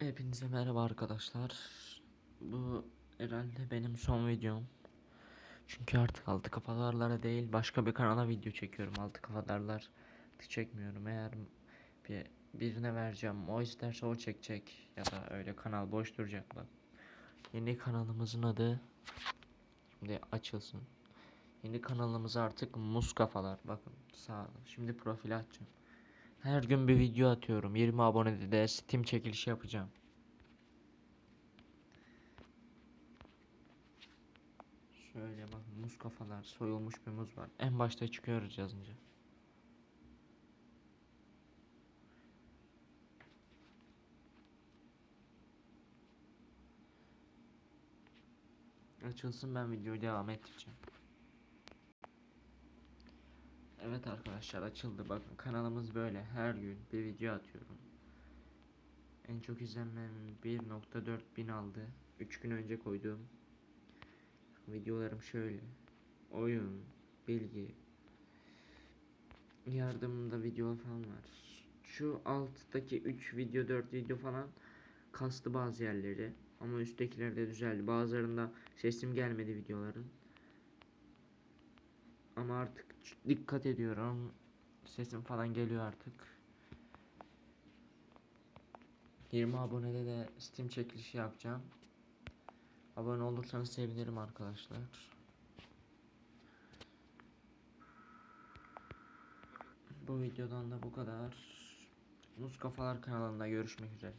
Hepinize merhaba arkadaşlar. Bu herhalde benim son videom. Çünkü artık altı kafadarlara değil başka bir kanala video çekiyorum. Altı kafadarlar çekmiyorum. Eğer bir birine vereceğim o isterse o çekecek ya da öyle kanal boş duracak bak. Yeni kanalımızın adı şimdi açılsın. Yeni kanalımız artık Muz Kafalar. Bakın sağ Şimdi profil açacağım. Her gün bir video atıyorum. 20 abonede de Steam çekilişi yapacağım. Şöyle bak muz kafalar soyulmuş bir muz var. En başta çıkıyoruz yazınca. Açılsın ben videoyu devam ettireceğim. Evet arkadaşlar açıldı bakın kanalımız böyle her gün bir video atıyorum. En çok izlenmem 1.4 bin aldı. 3 gün önce koyduğum videolarım şöyle. Oyun, bilgi, yardımında video falan var. Şu alttaki 3 video 4 video falan kastı bazı yerleri ama üsttekiler de düzeldi. Bazılarında sesim gelmedi videoların. Ama artık dikkat ediyorum. Sesim falan geliyor artık. 20 abonede de Steam çekilişi yapacağım. Abone olursanız sevinirim arkadaşlar. Bu videodan da bu kadar. Muz Kafalar kanalında görüşmek üzere.